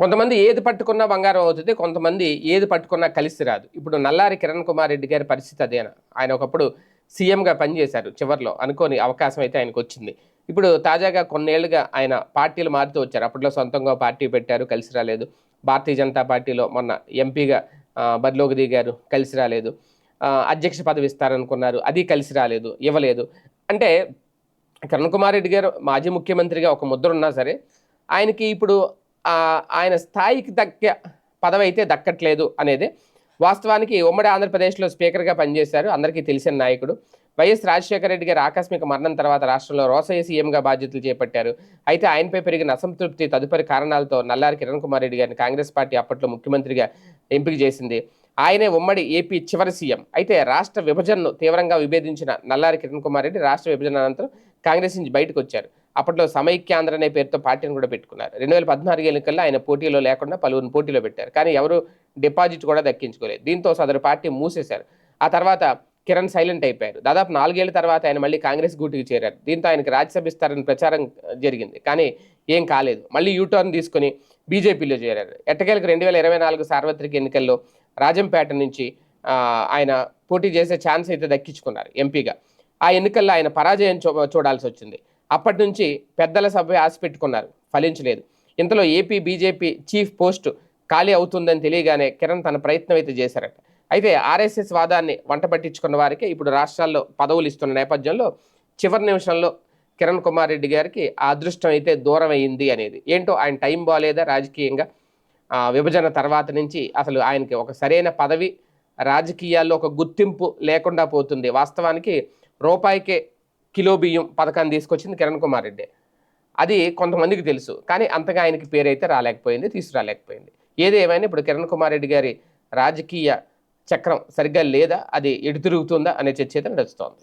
కొంతమంది ఏది పట్టుకున్నా బంగారం అవుతుంది కొంతమంది ఏది పట్టుకున్నా కలిసి రాదు. ఇప్పుడు నల్లారి కిరణ్ కుమార్ రెడ్డి గారి పరిస్థితి అదేనా ఆయన ఒకప్పుడు సీఎంగా పనిచేశారు చివరిలో అనుకోని అవకాశం అయితే ఆయనకు వచ్చింది. ఇప్పుడు తాజాగా కొన్నేళ్ళుగా ఆయన పార్టీలు మారుతూ వచ్చారు. అప్పట్లో సొంతంగా పార్టీ పెట్టారు కలిసి రాలేదు. భారతీయ జనతా పార్టీలో మొన్న ఎంపీగా బరిలోకి దిగారు కలిసి రాలేదు. అధ్యక్ష పదవి ఇస్తారనుకున్నారు అది కలిసి రాలేదు ఇవ్వలేదు. అంటే కిరణ్ కుమార్ రెడ్డి గారు మాజీ ముఖ్యమంత్రిగా ఒక ముద్ర ఉన్నా సరే ఆయనకి ఇప్పుడు ఆయన స్థాయికి దక్క పదవి అయితే దక్కట్లేదు అనేది. వాస్తవానికి ఉమ్మడి ఆంధ్రప్రదేశ్లో స్పీకర్గా పనిచేశారు. అందరికీ తెలిసిన నాయకుడు. వైఎస్ రాజశేఖర రెడ్డి గారి ఆకస్మిక మరణం తర్వాత రాష్ట్రంలో రోసయ్య సీఎంగా బాధ్యతలు చేపట్టారు. అయితే ఆయనపై పెరిగిన అసంతృప్తి తదుపరి కారణాలతో నల్లారి కిరణ్ కుమార్ రెడ్డి గారిని కాంగ్రెస్ పార్టీ అప్పట్లో ముఖ్యమంత్రిగా ఎంపిక చేసింది. ఆయనే ఉమ్మడి ఏపీ చివరి సీఎం. అయితే రాష్ట్ర విభజనను తీవ్రంగా విభేదించిన నల్లారి కిరణ్ కుమార్ రెడ్డి రాష్ట్ర విభజన అనంతరం కాంగ్రెస్ నుంచి బయటకు వచ్చారు. అప్పట్లో సమైక్యాంధ్ర అనే పేరుతో పార్టీని కూడా పెట్టుకున్నారు. రెండు వేల పద్నాలుగు ఎన్నికల్లో ఆయన పోటీలో లేకుండా పలువురిని పోటీలో పెట్టారు. కానీ ఎవరు డిపాజిట్ కూడా దక్కించుకోలేదు. దీంతో సదరు పార్టీ మూసేశారు. ఆ తర్వాత కిరణ్ సైలెంట్ అయిపోయారు. దాదాపు నాలుగేళ్ళ తర్వాత ఆయన మళ్ళీ కాంగ్రెస్ గూటికి చేరారు. దీంతో ఆయనకు రాజ్యసభ ఇస్తారని ప్రచారం జరిగింది. కానీ ఏం కాలేదు. మళ్ళీ యూటర్న్ తీసుకుని బీజేపీలో చేరారు. ఎట్టకేలకు రెండు వేల ఇరవై నాలుగు సార్వత్రిక ఎన్నికల్లో రాజంపేట నుంచి ఆయన పోటీ చేసే ఛాన్స్ అయితే దక్కించుకున్నారు ఎంపీగా. ఆ ఎన్నికల్లో ఆయన పరాజయం చూ చూడాల్సి వచ్చింది. అప్పటి నుంచి పెద్దల సభ ఆశ పెట్టుకున్నారు. ఫలించలేదు. ఇంతలో ఏపీ బీజేపీ చీఫ్ పోస్ట్ ఖాళీ అవుతుందని తెలియగానే కిరణ్ తన ప్రయత్నం అయితే చేశారట. అయితే ఆర్ఎస్ఎస్ వాదాన్ని వంట పట్టించుకున్న వారికి ఇప్పుడు రాష్ట్రాల్లో పదవులు ఇస్తున్న నేపథ్యంలో చివరి నిమిషంలో కిరణ్ కుమార్ రెడ్డి గారికి ఆ అదృష్టం అయితే దూరం అయింది అనేది. ఏంటో ఆయన టైం బాగాలేదా రాజకీయంగా? విభజన తర్వాత నుంచి అసలు ఆయనకి ఒక సరైన పదవి రాజకీయాల్లో ఒక గుర్తింపు లేకుండా పోతుంది. వాస్తవానికి రూపాయికే కిలో బియ్యం పథకాన్ని తీసుకొచ్చింది కిరణ్ కుమార్ రెడ్డి. అది కొంతమందికి తెలుసు కానీ అంతగా ఆయనకి పేరైతే రాలేకపోయింది తీసుకురాలేకపోయింది. ఏది ఏమైనా ఇప్పుడు కిరణ్ కుమార్ రెడ్డి గారి రాజకీయ చక్రం సరిగ్గా లేదా అది ఎటు తిరుగుతుందా అనే చర్చ అయితే నడుస్తోంది.